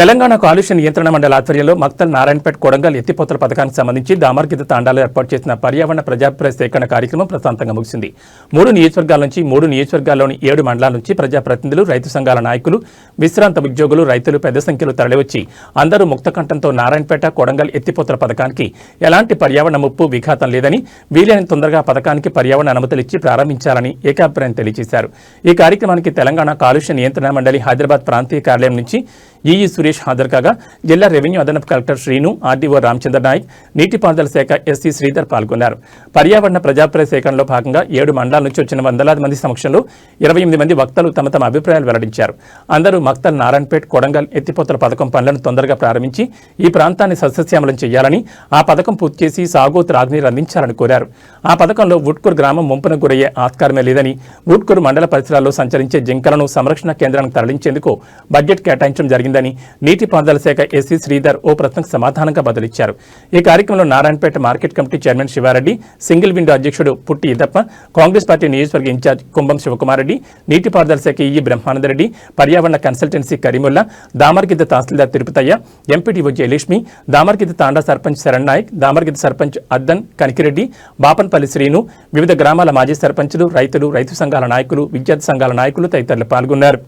తెలంగాణ కాలుష్య నియంత్రణ మండలి ఆధ్వర్యంలో మక్తల్ నారాయణపేట కొడంగల్ ఎత్తిపోతల పథకానికి సంబంధించి దామర్గిత తాండాలో ఏర్పాటు చేసిన పర్యావరణ ప్రజాభిప్రాయ సేకరణ కార్యక్రమం ప్రశాంతంగా ముగిసింది. మూడు నియోజకవర్గాల నుంచి మూడు నియోజకవర్గాల్లోని ఏడు మండలాల నుంచి ప్రజాప్రతినిధులు రైతు సంఘాల నాయకులు విశ్రాంత ఉద్యోగులు రైతులు పెద్ద సంఖ్యలో తరలివచ్చి అందరూ ముక్తకంఠంతో నారాయణపేట కొడంగల్ ఎత్తిపోతల పథకానికి ఎలాంటి పర్యావరణ ముప్పు విఘాతం లేదని వీలైన తొందరగా పథకానికి పర్యావరణ అనుమతులు ఇచ్చి ప్రారంభించాలని ఏకాభిప్రాయం తెలియజేశారు. ఈ కార్యక్రమానికి తెలంగాణ కాలుష్య నియంత్రణ మండలి హైదరాబాద్ ప్రాంతీయ కార్యాలయం నుంచి ఈఈ సురేష్ హాజరు కాగా జిల్లా రెవెన్యూ అదనపు కలెక్టర్ శ్రీను ఆర్డీఓ రామచంద్ర నాయక్ నీటిపారుదల శాఖ ఎస్సీ శ్రీధర్ పాల్గొన్నారు. పర్యావరణ ప్రజాప్రయ సేకరణలో భాగంగా ఏడు మండలాల నుంచి వచ్చిన వందలాది మంది సమక్షంలో ఇరవై ఎనిమిది మంది వక్తలు తమ తమ అభిప్రాయాలు వెల్లడించారు. అందరూ మక్తల్ నారాయణపేట్ కొడంగల్ ఎత్తిపోతల పథకం పనులను తొందరగా ప్రారంభించి ఈ ప్రాంతాన్ని సస్యశ్యామలం చేయాలని ఆ పథకం పూర్తి చేసి సాగు త్రాగునీరు అందించాలని కోరారు. ఆ పథకంలో వుడ్కూర్ గ్రామం ముంపున గురయ్యే ఆస్కారమే లేదని వుడ్కూర్ మండల పరిసరాల్లో సంచరించే జింకలను సంరక్షణ కేంద్రానికి తరలించేందుకు బడ్జెట్ కేటాయించడం జరిగింది. జరిగిందని నీటిపారుదల శాఖ ఎస్సీ శ్రీధర్ ఓ ప్రశ్నకు సమాధానంగా బదులిచ్చారు. ఈ కార్యక్రమంలో Narayanpet market committee chairman Siva Reddy single window అధ్యక్షుడు పుట్టి ఇదప్ప కాంగ్రెస్ పార్టీ నియోజకవర్గ ఇన్ఛార్జ్ కుంభం శివకుమారెడ్డి నీటిపారుదల శాఖ ఈ బ్రహ్మానందరెడ్డి పర్యావరణ కన్సల్టెన్సీ కరీముల్లా దామర్గిద్ద తహసీల్దార్ తిరుపతయ్య ఎంపీటీఓ జయలక్ష్మి దామర్గిద్ద తాండా సర్పంచ్ శరణ్ నాయక్ దామర్గిద్ద సర్పంచ్ అద్దన్ కనికిరెడ్డి బాపన్పల్లి శ్రీను వివిధ గ్రామాల మాజీ సర్పంచులు రైతులు రైతు సంఘాల నాయకులు విద్యార్థి సంఘాల నాయకులు తదితరులు పాల్గొన్నారు.